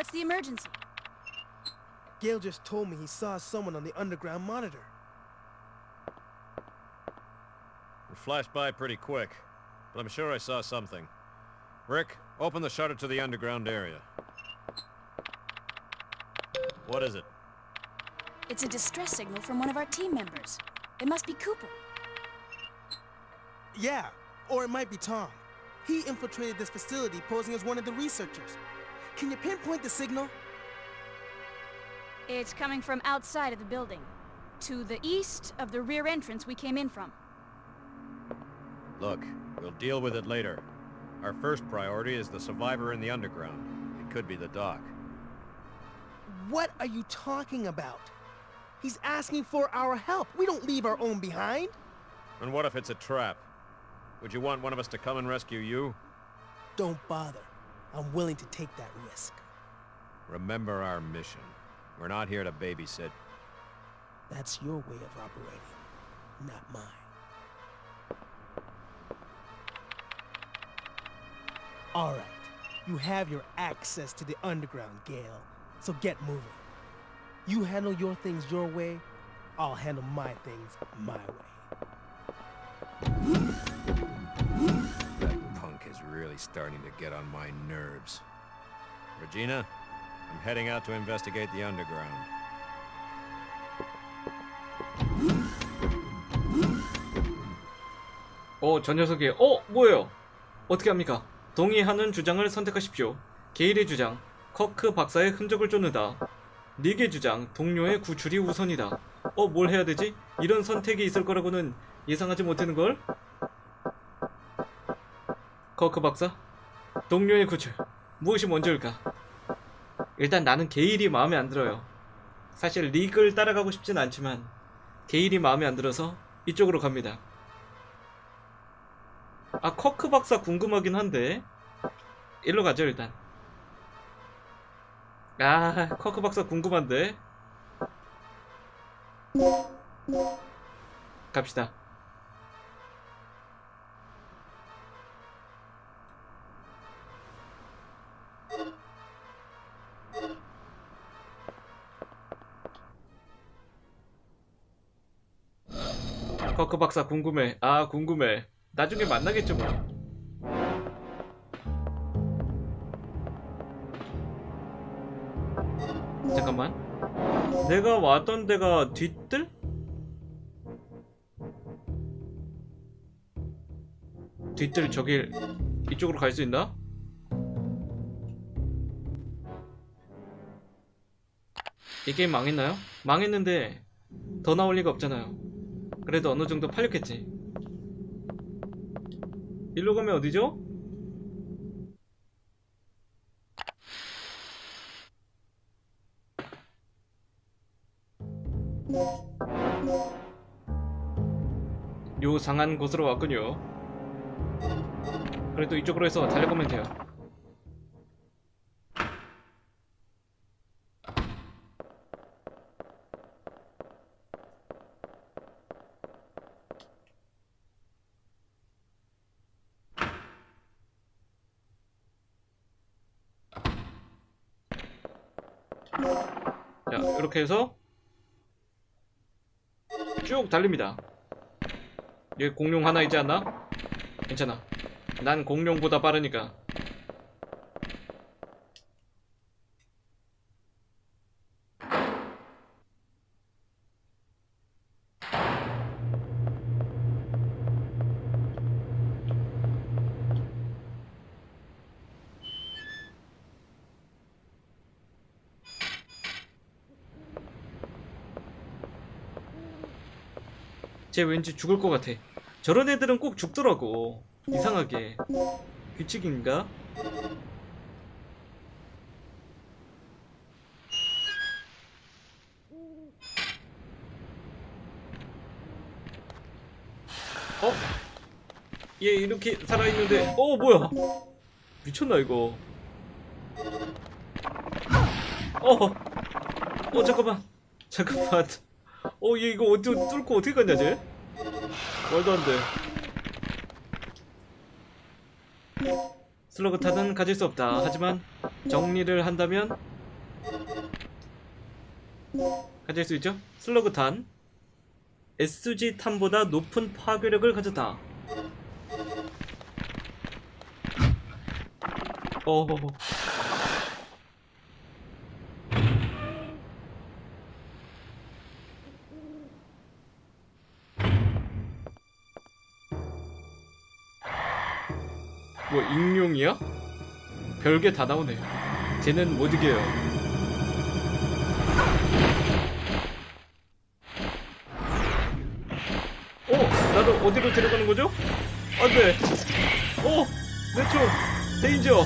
What's the emergency? Gail just told me he saw someone on the underground monitor. It flashed by pretty quick, but I'm sure I saw something. Rick, open the shutter to the underground area. What is it? It's a distress signal from one of our team members. It must be Cooper. Yeah, or it might be Tom. He infiltrated this facility posing as one of the researchers. Can you pinpoint the signal? It's coming from outside of the building, to the east of the rear entrance we came in from. Look, we'll deal with it later. Our first priority is the survivor in the underground. It could be the doc. What are you talking about? He's asking for our help. We don't leave our own behind. And what if it's a trap? Would you want one of us to come and rescue you? Don't bother. I'm willing to take that risk. Remember our mission. We're not here to babysit. That's your way of operating, not mine. All right. You have your access to the underground, Gale. So get moving. You handle your things your way, I'll handle my things my way. Really starting to get on my nerves. Regina, I'm heading out to investigate the underground. 어, 저 녀석이 어, 뭐예요? 어떻게 합니까? 동의하는 주장을 선택하십시오. 게일의 주장, 커크 박사의 흔적을 쫓는다. 닉의 주장, 동료의 구출이 우선이다. 어, 뭘 해야 되지? 이런 선택이 있을 거라고는 예상하지 못하는 걸? 커크 박사, 동료의 구출, 무엇이 먼저일까? 일단 나는 게일이 마음에 안 들어요. 사실 릭을 따라가고 싶진 않지만 게일이 마음에 안 들어서 이쪽으로 갑니다. 아 커크 박사 궁금하긴 한데 일로 가죠 일단 아 커크 박사 궁금한데 갑시다 커크 박사 궁금해 아 궁금해 나중에 만나겠죠 뭐 잠깐만 내가 왔던 데가 뒷뜰? 뒷뜰 저길 이쪽으로 갈 수 있나? 이 게임 망했나요? 망했는데 더 나올 리가 없잖아요 그래도 어느 정도 팔렸겠지 일로 가면 어디죠? 요상한 곳으로 왔군요. 그래도 이쪽으로 해서 달려보면 돼요. 자, 이렇게 해서 쭉 달립니다. 여기 공룡 하나 있지 않나? 괜찮아. 난 공룡보다 빠르니까. 쟤 왠지 죽을 것 같아. 저런 애들은 꼭 죽더라고. 이상하게. 규칙인가? 어? 얘 이렇게 살아있는데, 어, 뭐야? 미쳤나, 이거? 어, 어, 잠깐만. 잠깐만. 어, 얘 이거 어디 뚫고 어떻게 갔냐, 쟤? 말도 안 돼. 슬러그 탓은 가질 수 없다. 하지만 정리를 한다면 가질 수 있죠? 슬러그 탄 SG 탄보다 높은 파괴력을 가졌다. 어. 뭐 익룡이야? 별게 다 나오네. 쟤는 못 이겨요. 어? 나도 어디로 데려가는 거죠? 안 돼. 어? 내 총. 데인저.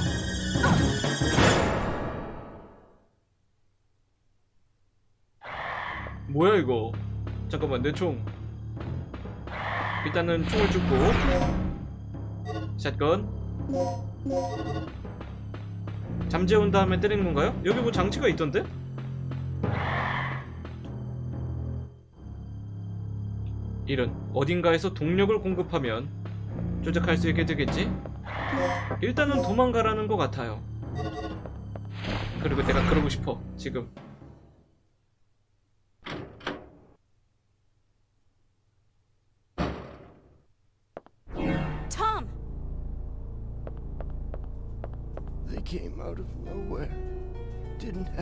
뭐야 이거? 잠깐만 내 총. 일단은 총을 줍고 샷건 잠재운 다음에 때리는 건가요? 여기 뭐 장치가 있던데? 이런 어딘가에서 동력을 공급하면 조작할 수 있게 되겠지? 일단은 도망가라는 것 같아요. 그리고 내가 그러고 싶어 지금.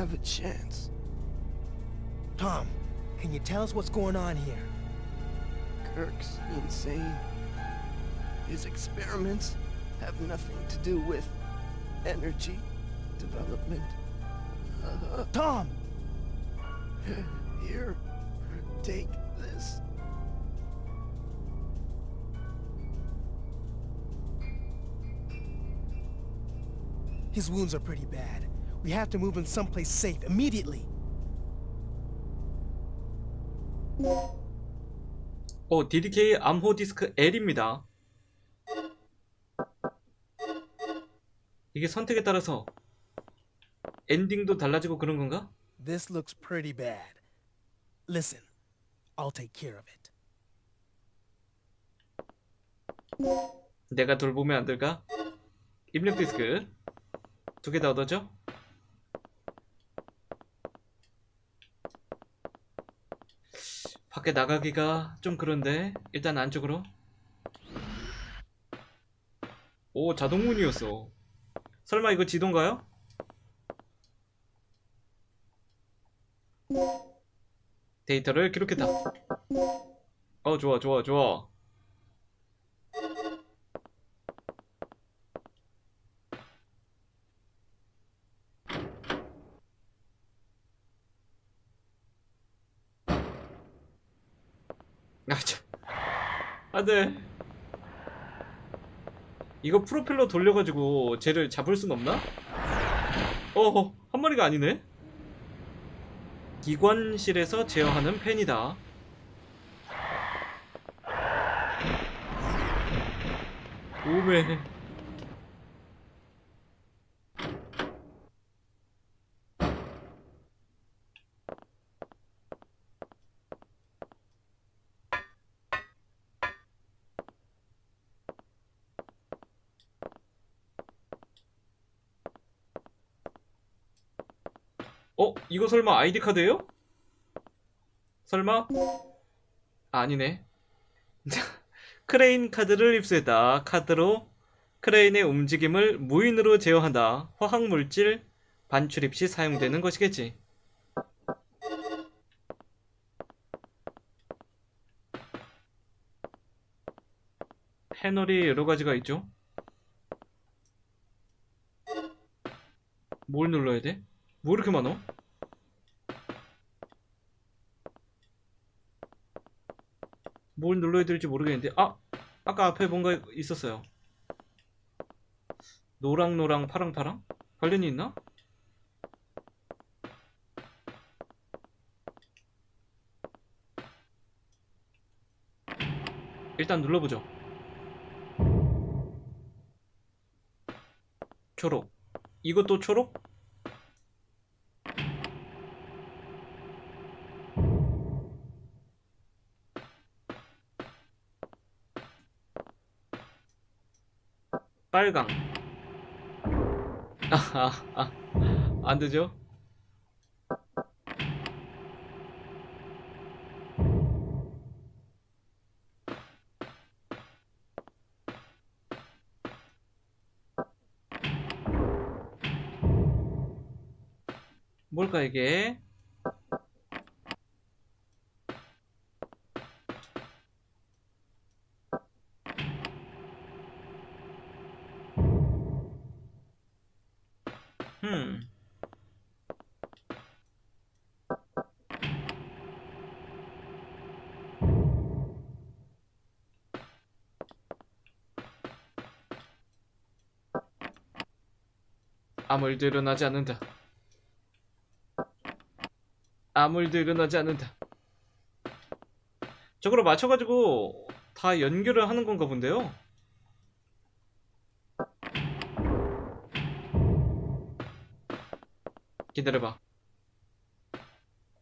Have a chance. Tom, can you tell us what's going on here? Kirk's insane. His experiments have nothing to do with energy development. Uh, Tom! here, take this. His wounds are pretty bad. We have to move him someplace safe immediately. 어 DDK 암호 디스크 L입니다. 이게 선택에 따라서 엔딩도 달라지고 그런 건가? This looks pretty bad. Listen, I'll take care of it. 내가 돌보면 안 될까? 입력 디스크 두 개 다 얻었죠? 밖에 나가기가 좀 그런데 일단 안쪽으로. 오 자동문이었어. 설마 이거 지도인가요? 데이터를 기록했다. 어 좋아 좋아 좋아. 아, 안 돼. 이거 프로펠러 돌려가지고 쟤를 잡을 순 없나? 어, 한 마리가 아니네? 기관실에서 제어하는 펜이다. 오메. 어? 이거 설마 아이디 카드예요? 설마? 아 니네. 크레인 카드를 입수했다. 카드로 크레인의 움직임을 무인으로 제어한다. 화학 물질 반출입 시 사용되는 것이겠지. 패널이 여러 가지가 있죠. 뭘 눌러야 돼? 뭐 이렇게 많어? 뭘 눌러야 될지 모르겠는데 아! 아까 앞에 뭔가 있었어요 노랑노랑 파랑파랑? 관련이 있나? 일단 눌러보죠 초록 이것도 초록? 빨강 아, 아, 아. 안 되죠? 뭘까 이게? 음. 아무 일도 일어나지 않는다. 아무 일도 일어나지 않는다. 저거를 맞춰가지고 다 연결을 하는 건가 본데요. 기다려봐.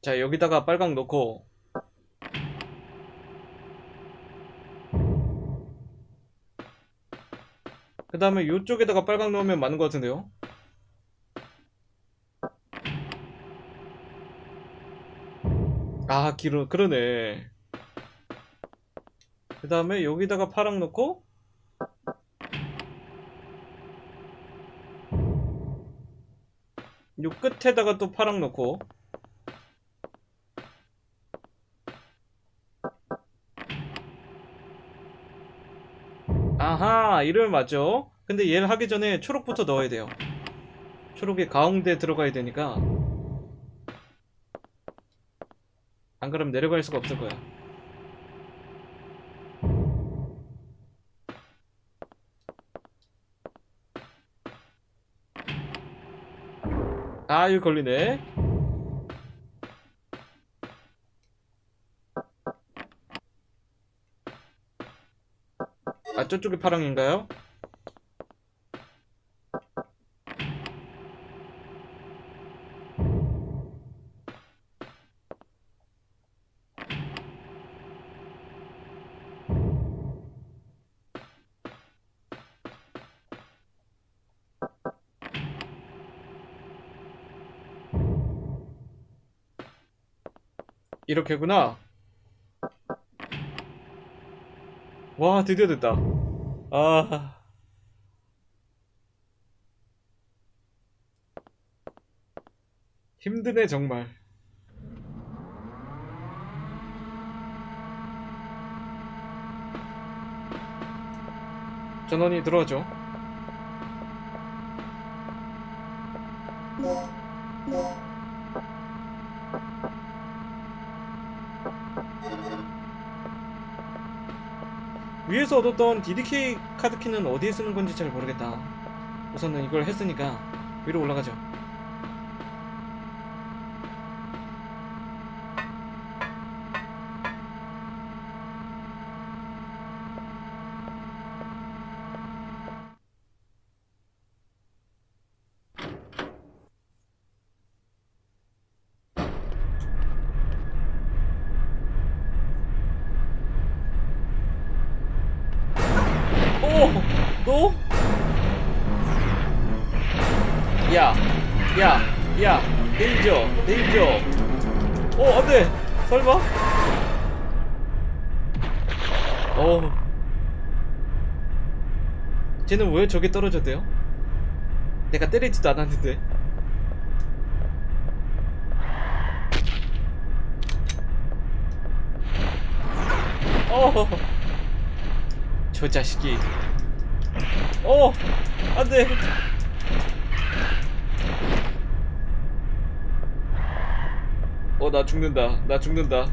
자, 여기다가 빨강 넣고. 그 다음에 이쪽에다가 빨강 넣으면 맞는 것 같은데요. 아, 길어, 그러네. 그 다음에 여기다가 파랑 넣고, 요 끝에다가 또 파랑 넣고, 아하, 이러면 맞죠? 근데 얘를 하기 전에 초록부터 넣어야 돼요. 초록이 가운데 들어가야 되니까. 안 그러면 내려갈 수가 없을 거야. 아, 이거 걸리네. 아, 저쪽이 파랑인가요? 이렇게구나. 와, 드디어 됐다. 아. 힘드네, 정말. 전원이 들어왔죠. 위에서 얻었던 DDK 카드키는 어디에 쓰는 건지 잘 모르겠다. 우선은 이걸 했으니까 위로 올라가죠. 오! 너? 야! 야! 야! 데인저! 데인저! 어, 안 돼! 설마? 어. 쟤는 왜 저기 떨어졌대요? 내가 때리지도 않았는데. 어. 저 자식이. 어! 안 돼! 어, 나 죽는다. 나 죽는다.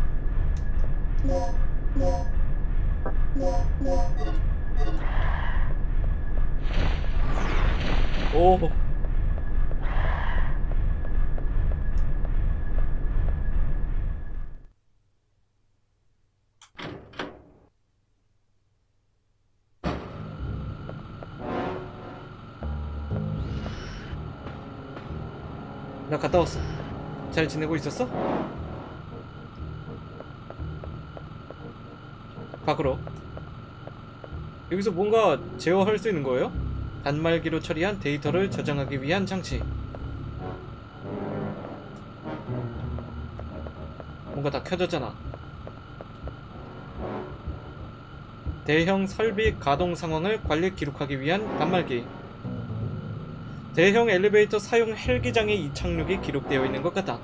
오. 나 갔다 왔어. 잘 지내고 있었어? 밖으로. 여기서 뭔가 제어할 수 있는 거예요? 단말기로 처리한 데이터를 저장하기 위한 장치. 뭔가 다 켜졌잖아. 대형 설비 가동 상황을 관리 기록하기 위한 단말기. 대형 엘리베이터 사용 헬기장의 이착륙이 기록되어 있는 것 같다.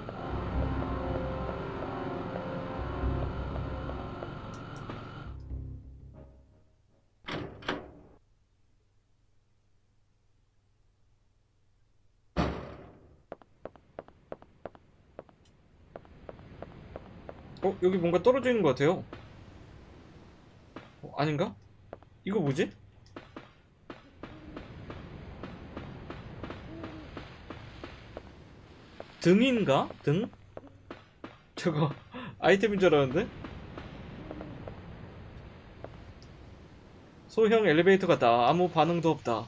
어, 여기 뭔가 떨어져 있는 것 같아요. 어, 아닌가? 이거 뭐지? 등인가? 등? 저거 아이템인 줄 알았는데? 소형 엘리베이터 같다. 아무 반응도 없다.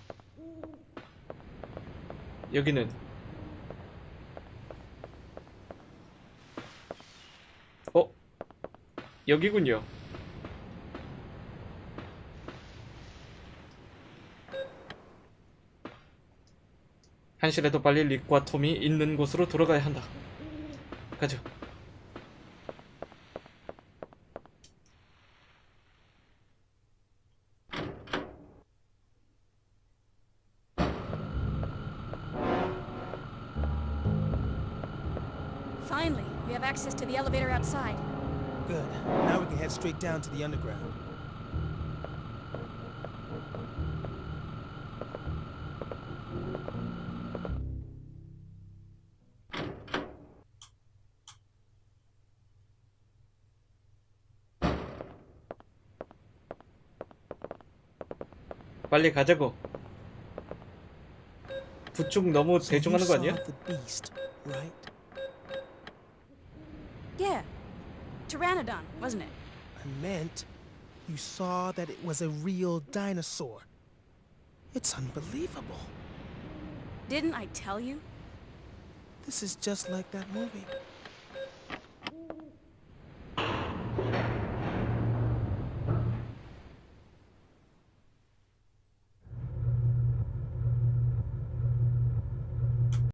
여기는 어? 여기군요. 한시라도 빨리 릭과 톰이 있는 곳으로 돌아가야 한다. 가죠. Finally, we have access to the elevator outside. Good. Now we can head straight down to the underground. 빨리 가자고. 부축 너무 So 대충 you 하는 거 saw 아니야? the beast, right? Yeah. Pteranodon, wasn't it? I meant you saw that it was a real dinosaur. It's unbelievable. Didn't I tell you? This is just like that movie.